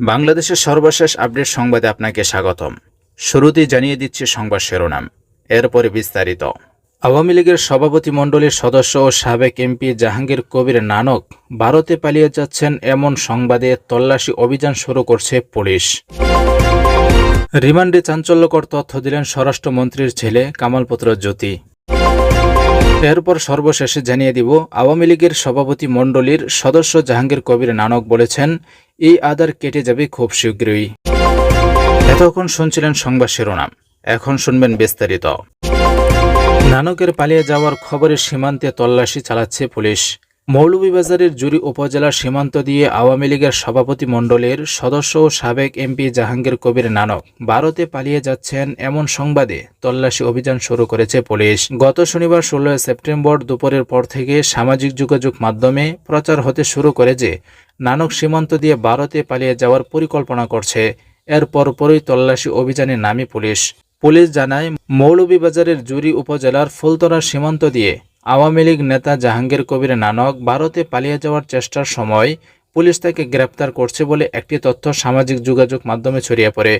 বাংলাদেশের সর্বশেষ আপডেট সংবাদে আপনাকে স্বাগতম। শুরুতেই জানিয়ে দিচ্ছি সংবাদ শিরোনাম। এরপরে বিস্তারিত। আওয়ামী লীগের সভাপতি মণ্ডলীর সদস্য ও সাবেক এমপি জাহাঙ্গীর কবির নানক ভারতে পালিয়ে যাচ্ছেন এমন সংবাদে তল্লাশি অভিযান শুরু করছে পুলিশ। রিমান্ডে চাঞ্চল্যকর তথ্য দিলেন স্বরাষ্ট্রমন্ত্রীর ছেলে কামালপুত্র জ্যোতি। এরপর সর্বশেষে জানিয়ে দিব, আওয়ামী লীগের সভাপতি মণ্ডলীর সদস্য জাহাঙ্গীর কবির নানক বলেছেন, এই আদার কেটে যাবে খুব শীঘ্রই। এতক্ষণ শুনছিলেন সংবাদ শিরোনাম, এখন শুনবেন বিস্তারিত। নানকের পালিয়ে যাওয়ার খবরে সীমান্তে তল্লাশি চালাচ্ছে পুলিশ। মৌলভীবাজারের জুরি উপজেলার সীমান্ত দিয়ে আওয়ামী লীগের সভাপতি মণ্ডলের সদস্য ও সাবেক এমপি জাহাঙ্গীর কবির নানক ভারতে পালিয়ে যাচ্ছেন এমন সংবাদে তল্লাশি অভিযান শুরু করেছে পুলিশ। গত শনিবার ষোলোই সেপ্টেম্বর দুপুরের পর থেকে সামাজিক যোগাযোগ মাধ্যমে প্রচার হতে শুরু করে যে নানক সীমান্ত দিয়ে ভারতে পালিয়ে যাওয়ার পরিকল্পনা করছে। এর পরপরই তল্লাশি অভিযানে নামে পুলিশ। পুলিশ জানায়, মৌলভীবাজারের জুরি উপজেলার ফুলতরা সীমান্ত দিয়ে আওয়ামী লীগ নেতা জাহাঙ্গীর কবির নানক ভারতে পালিয়ে যাওয়ার চেষ্টার সময় পুলিশ তাকে গ্রেপ্তার করছে বলে একটি তথ্য সামাজিক যোগাযোগ মাধ্যমে ছড়িয়ে পড়ে।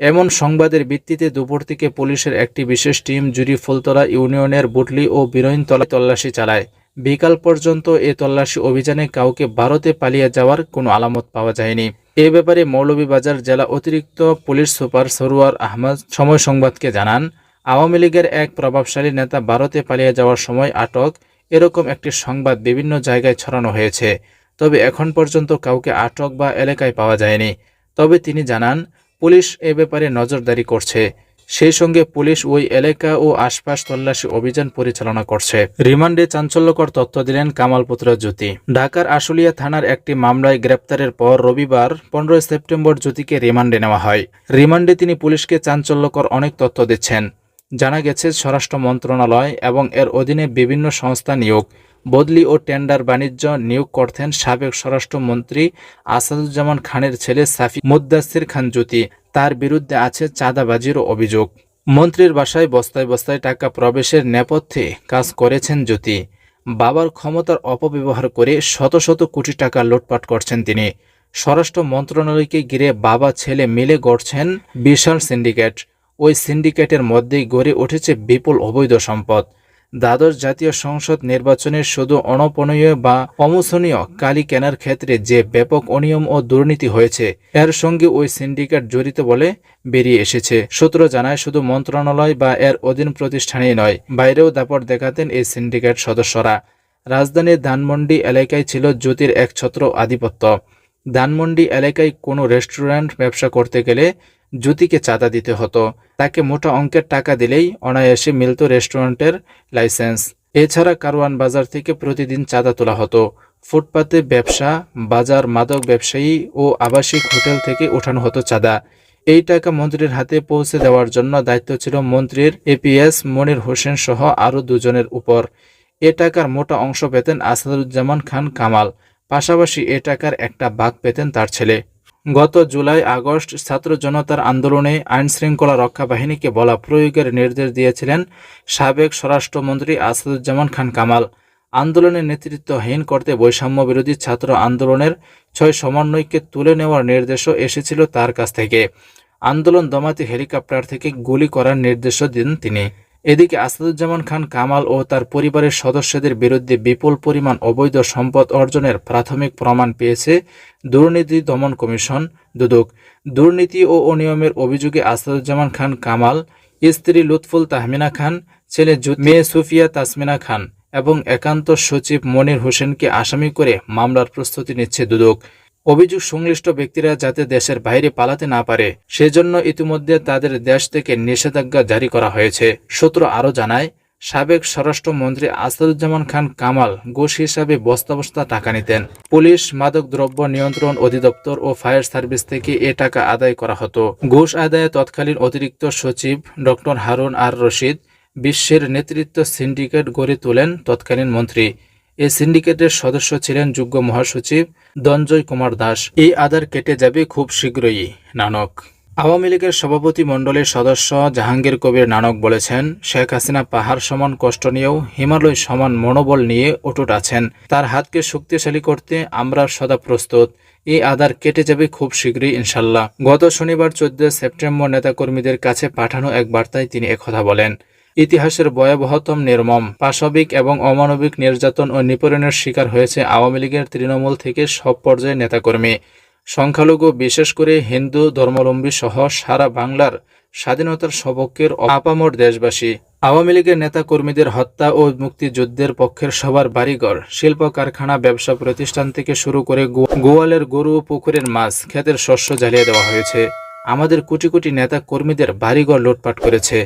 এমন সংবাদের ভিত্তিতে দুপুর থেকে পুলিশের একটি বিশেষ টিম জুরি ফুলতলা ইউনিয়নের বুটলি ও বিরোইনতলা তল্লাশি চালায়। বিকাল পর্যন্ত এ তল্লাশি অভিযানে কাউকে ভারতে পালিয়ে যাওয়ার কোনো আলামত পাওয়া যায়নি। এ ব্যাপারে মৌলভীবাজার জেলা অতিরিক্ত পুলিশ সুপার সরোয়ার আহমদ সময় সংবাদকে জানান আওয়ামী লীগের এক প্রভাবশালী নেতা ভারতে পালিয়ে যাওয়ার সময় আটক, এরকম একটি সংবাদ বিভিন্ন জায়গায় ছড়ানো হয়েছে। তবে এখন পর্যন্ত কাউকে আটক বা এলাকায় পাওয়া যায়নি। তবে তিনি জানান, পুলিশ এ ব্যাপারে নজরদারি করছে। সেই সঙ্গে পুলিশ ওই এলাকা ও আশপাশ তল্লাশি অভিযান পরিচালনা করছে। রিমান্ডে চাঞ্চল্যকর তথ্য দিলেন কামালপুত্র জ্যোতি। ঢাকার আশুলিয়া থানার একটি মামলায় গ্রেপ্তারের পর রবিবার, পনেরোই সেপ্টেম্বর জ্যোতিকে রিমান্ডে নেওয়া হয়। রিমান্ডে তিনি পুলিশকে চাঞ্চল্যকর অনেক তথ্য দিচ্ছেন। জানা গেছে, স্বরাষ্ট্র মন্ত্রণালয় এবং এর অধীনে বিভিন্ন সংস্থা নিয়োগ, বদলি ও টেন্ডার বাণিজ্য নিয়োগ করতেন সাবেক স্বরাষ্ট্রমন্ত্রী আসাদুজ্জামান খানের ছেলে সাফি মুদ্দাসির খান জ্যোতি। তার বিরুদ্ধে আছে চাঁদাবাজিরও অভিযোগ। মন্ত্রীর বাসায় বস্তায় বস্তায় টাকা প্রবেশের নেপথ্যে কাজ করেছেন জ্যোতি। বাবার ক্ষমতার অপব্যবহার করে শত শত কোটি টাকা লুটপাট করছেন তিনি। স্বরাষ্ট্র মন্ত্রণালয়কে ঘিরে বাবা ছেলে মিলে গড়ছেন বিশাল সিন্ডিকেট। ওই সিন্ডিকেটের মধ্যেই গড়ে উঠেছে বিপুল অবৈধ সম্পদ। দ্বাদশ জাতীয় সংসদ নির্বাচনের শুধু অনপনীয় বা অমোচনীয় কালি কেনার ক্ষেত্রে যে ব্যাপক অনিয়ম ও দুর্নীতি হয়েছে, এর সঙ্গে ওই সিন্ডিকেট জড়িত বলে বেরিয়ে এসেছে। সূত্র জানায়, শুধু মন্ত্রণালয় বা এর অধীন প্রতিষ্ঠানেই নয়, বাইরেও দাপট দেখাতেন এই সিন্ডিকেট সদস্যরা। রাজধানীর ধানমন্ডি এলাকায় ছিল জ্যোতির একছত্র আধিপত্য। ধানমন্ডি এলাকায় কোনো রেস্টুরেন্ট ব্যবসা করতে গেলে জ্যোতিকে চাঁদা দিতে হতো। তাকে মোটা অঙ্কের টাকা দিলেই অনায়াসে মিলত রেস্টুরেন্টের লাইসেন্স। এছাড়া কারওয়ান বাজার থেকে প্রতিদিন চাঁদা তোলা হতো। ফুটপাতে ব্যবসা, বাজার, মাদক ব্যবসায়ী ও আবাসিক হোটেল থেকে ওঠানো হতো চাঁদা। এই টাকা মন্ত্রীর হাতে পৌঁছে দেওয়ার জন্য দায়িত্ব ছিল মন্ত্রীর এপিএস, মনির হোসেন সহ আরও দুজনের উপর। এ টাকার মোটা অংশ পেতেন আসাদুজ্জামান খান কামাল। পাশাপাশি এ টাকার একটা ভাগ পেতেন তার ছেলে। গত জুলাই, আগস্ট ছাত্র জনতার আন্দোলনে আইন শৃঙ্খলা রক্ষা বাহিনীকে বলা প্রয়োগের নির্দেশ দিয়েছিলেন সাবেক স্বরাষ্ট্রমন্ত্রী আসাদুজ্জামান খান কামাল। আন্দোলনের নেতৃত্বহীন করতে বৈষম্য বিরোধী ছাত্র আন্দোলনের ছয় সমন্বয়কে তুলে নেওয়ার নির্দেশও এসেছিল তার কাছ থেকে। আন্দোলন দমাতে হেলিকপ্টার থেকে গুলি করার নির্দেশও দিন তিনি। এদিকে আসাদুজ্জামান খান কামাল ও তার পরিবারের সদস্যদের বিরুদ্ধে বিপুল পরিমাণ অবৈধ সম্পদ অর্জনের প্রাথমিক প্রমাণ পেয়েছে দুর্নীতি দমন কমিশন, দুদক। দুর্নীতি ও অনিয়মের অভিযোগে আসাদুজ্জামান খান কামাল, স্ত্রী লুৎফুল তাহমিনা খান, ছেলে মেয়ে সুফিয়া তাসমিনা খান এবং একান্ত সচিব মনির হোসেনকে আসামি করে মামলার প্রস্তুতি নিচ্ছে দুদক। অভিযোগ সংশ্লিষ্ট ব্যক্তিরা যাতে দেশের বাইরে পালাতে না পারে, সেজন্য ইতিমধ্যে তাদের দেশ থেকে নিষেধাজ্ঞা জারি করা হয়েছে। সূত্র আরও জানায়, সাবেক স্বরাষ্ট্রমন্ত্রী আসাদুজ্জামান খান কামাল ঘুষ হিসাবে বস্তা বস্তা টাকা নিতেন। পুলিশ, মাদক দ্রব্য নিয়ন্ত্রণ অধিদপ্তর ও ফায়ার সার্ভিস থেকে এ টাকা আদায় করা হতো। ঘোষ আদায়ে তৎকালীন অতিরিক্ত সচিব ডক্টর হারুন আর রশিদ বিশ্বের নেতৃত্ব সিন্ডিকেট গড়ে তোলেন তৎকালীন মন্ত্রী। এই সিন্ডিকেটের সদস্য ছিলেন যুগ্ম মহাসচিব দঞ্জয় কুমার দাস। এই আদার কেটে যাবে খুব শীঘ্রই, নানক। আওয়ামী লীগের সভাপতি মণ্ডলীর সদস্য জাহাঙ্গীর কবির নানক বলেছেন, শেখ হাসিনা পাহাড় সমান কষ্ট নিয়েও হিমালয় সমান মনোবল নিয়ে অটুট আছেন। তার হাতকে শক্তিশালী করতে আমরা সদা প্রস্তুত। এই আধার কেটে যাবে খুব শীঘ্রই, ইনশাল্লাহ। গত শনিবার চোদ্দ সেপ্টেম্বর নেতাকর্মীদের কাছে পাঠানো এক বার্তায় তিনি একথা বলেন ইতিহাসের ভয়াবহতম নির্মম, পাশবিক এবং অমানবিক নির্যাতন ও নিপীড়নের শিকার হয়েছে আওয়ামী লীগের তৃণমূল থেকে সব পর্যায়ে নেতাকর্মী। সংখ্যালঘু, বিশেষ করে হিন্দু, ধর্মাবলম্বী সহ সারা বাংলার স্বাধীনতার সবকের আপামর দেশবাসী। আওয়ামী লীগের নেতাকর্মীদের হত্যা ও মুক্তিযুদ্ধের পক্ষের সবার বাড়িঘর শিল্প কারখানা ব্যবসা প্রতিষ্ঠান থেকে শুরু করে গোয়ালের গরু, পুকুরের মাছ, ক্ষেতের শস্য জ্বালিয়ে দেওয়া হয়েছে। আমাদের কোটি কোটি নেতা কর্মীদের বাড়িঘর লুটপাট করেছে।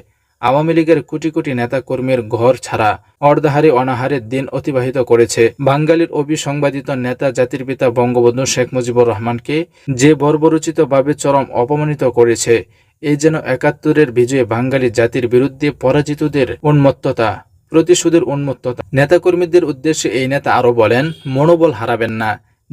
আওয়ামী লীগের কোটি কোটি নেতা কর্মীর ঘর ছাড়া অর্ধাহারে অনাহারে দিন অতিবাহিত করেছে বাঙালির অবিসংবাদিত নেতা জাতির পিতা বঙ্গবন্ধু শেখ মুজিবুর রহমানকে যে বর্বরচিতভাবে চরম অপমানিত করেছে এই যেন একাত্তরের বিজয়ে বাঙালি জাতির বিরুদ্ধে পরাজিতদের উন্মত্ততা, প্রতিশোধের উন্মত্ততা। নেতাকর্মীদের উদ্দেশ্যে এই নেতা আরও বলেন, মনোবল হারাবেন না।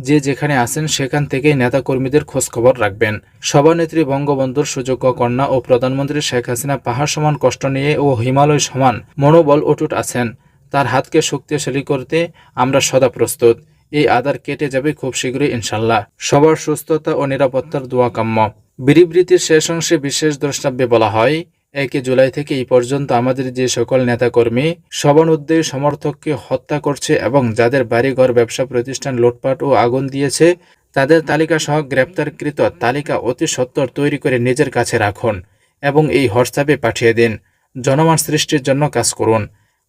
যে যেখানে আছেন সেখান থেকেই নেতাকর্মীদের খোঁজখবর রাখবেন। সভানেত্রী বঙ্গবন্ধুর সুযোগ্য কন্যা ও প্রধানমন্ত্রী শেখ হাসিনা পাহাড় সমান কষ্ট নিয়ে ও হিমালয় সমান মনোবল অটুট আছেন। তার হাতকে শক্তিশালী করতে আমরা সদা প্রস্তুত। এই আধার কেটে যাবে খুব শীঘ্রই ইনশাল্লাহ। সবার সুস্থতা ও নিরাপত্তার দোয়া কাম্য। বিড়িবৃতির শেষ অংশে বিশেষ দ্রষ্টাব্যে বলা হয় একে জুলাই থেকে এই পর্যন্ত আমাদের যে সকল নেতাকর্মী সবানুদ্দে সমর্থককে হত্যা করছে এবং যাদের বাড়িঘর, ব্যবসা প্রতিষ্ঠান লুটপাট ও আগুন দিয়েছে, তাদের তালিকা সহ গ্রেপ্তারকৃত তালিকা অতি সত্তর তৈরি করে নিজের কাছে রাখুন এবং এই হোয়াটসঅ্যাপে পাঠিয়ে দিন। জনমান সৃষ্টির জন্য কাজ করুন।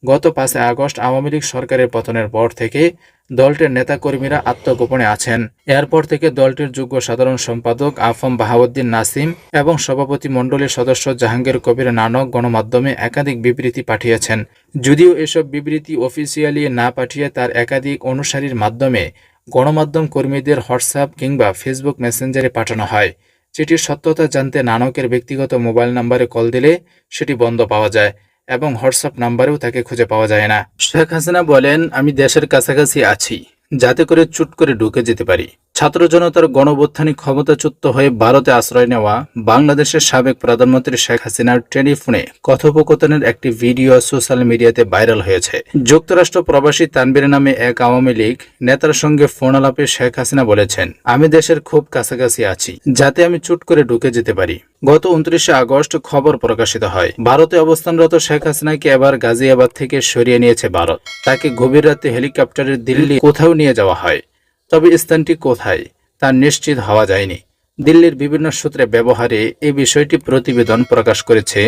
গত পাঁচই আগস্ট আওয়ামী লীগ সরকারের পতনের পর থেকে দলটির নেতাকর্মীরা আত্মগোপনে আছেন। এরপর থেকে দলটির যুগ্ম সাধারণ সম্পাদক আফম বাহাউদ্দিন নাসিম এবং সভাপতি মণ্ডলীর সদস্য জাহাঙ্গীর কবির নানক গণমাধ্যমে একাধিক বিবৃতি পাঠিয়েছেন। যদিও এসব বিবৃতি অফিসিয়ালি না পাঠিয়ে তার একাধিক অনুসারীর মাধ্যমে গণমাধ্যম কর্মীদের হোয়াটসঅ্যাপ কিংবা ফেসবুক মেসেঞ্জারে পাঠানো হয়। চিঠির সত্যতা জানতে নানকের ব্যক্তিগত মোবাইল নম্বরে কল দিলে সেটি বন্ধ পাওয়া যায়। এবং হোয়াটসঅ্যাপ নাম্বারেও তাকে খুঁজে পাওয়া যায় না। শেখ হাসিনা বলেন, আমি দেশের কাছাকাছি আছি। যাতে করে চুট করে ঢুকে যেতে পারি। ছাত্র জনতার গণবত্থানী ক্ষমতাচ্যুত হয়ে ভারতে আশ্রয় নেওয়া বাংলাদেশের সাবেক প্রধানমন্ত্রী শেখ হাসিনার টেলিফোনে কথোপকথনের একটি ভিডিও সোশ্যাল মিডিয়াতে ভাইরাল হয়েছে। যুক্তরাষ্ট্র প্রবাসী তানবীর নামে এক আওয়ামী লীগ নেতার সঙ্গে ফোন আলাপে শেখ হাসিনা বলেছেন, আমি দেশের খুব কাছাকাছি আছি, যাতে আমি চুট করে ঢুকে যেতে পারি। গত উনত্রিশে আগস্ট খবর প্রকাশিত হয়। ভারতে অবস্থানরত শেখ হাসিনাকে এবার গাজিয়াবাদ থেকে সরিয়ে নিয়েছে ভারত। তাকে গভীর রাতে হেলিকপ্টারে দিল্লি কোথাও নিয়ে যাওয়া হয়। তবে স্থানটি কোথায় তা নিশ্চিত হওয়া যায়নি। দিল্লির বিভিন্ন সূত্রে ব্যবহারে এই বিষয়টি প্রতিবেদন প্রকাশ করেছে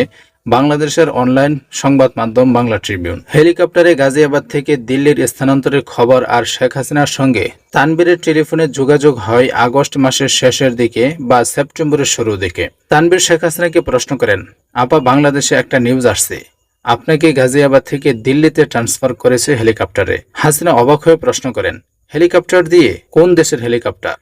বাংলাদেশের অনলাইন সংবাদ মাধ্যম বাংলা ট্রিবিউন। হেলিকপ্টারে গাজিয়াবাদ থেকে দিল্লির স্থানান্তরের খবর আর শেখ হাসিনার সঙ্গে তানবীরের টেলিফোনে যোগাযোগ হয় আগস্ট মাসের শেষের দিকে বা সেপ্টেম্বরের শুরুর দিকে। তানবীর শেখ হাসিনাকে প্রশ্ন করেন, আপা, বাংলাদেশে একটা নিউজ আসছে। আপনাকে গাজিয়াবাদ থেকে দিল্লিতে ট্রান্সফার করেছে হেলিকপ্টারে। হাসিনা অবাক হয়ে প্রশ্ন করেন হেলিকপ্টার দিয়ে কোন দেশের হেলিকপ্টার